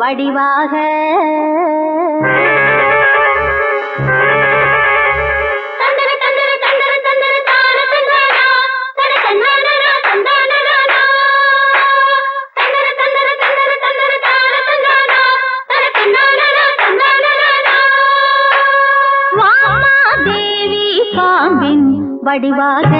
வடிவாக. தேவி பாம்பின் வடிவாக.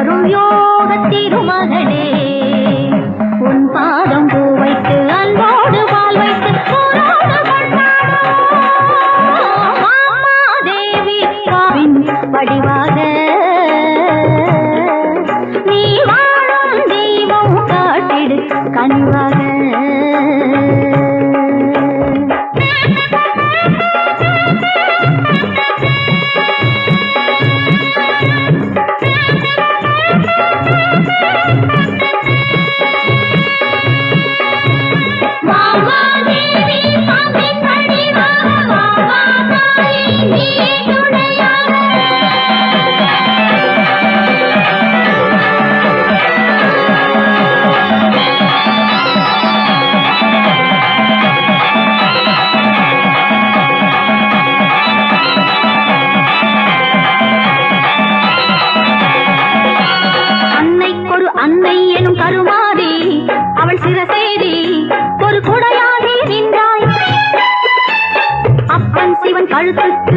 அருள் யோக திருமகளே உன் பாதம் பூ வைத்து அன்போடு பால் வைத்து தேவி படிவாக நீ வாழும் தெய்வம் காட்டிடு கனிவாக. ஏறி ஒரு குடையாகி நின்றாய். அப்பன் சிவன் கழுத்துக்கு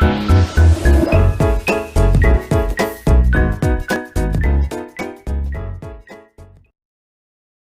Bye.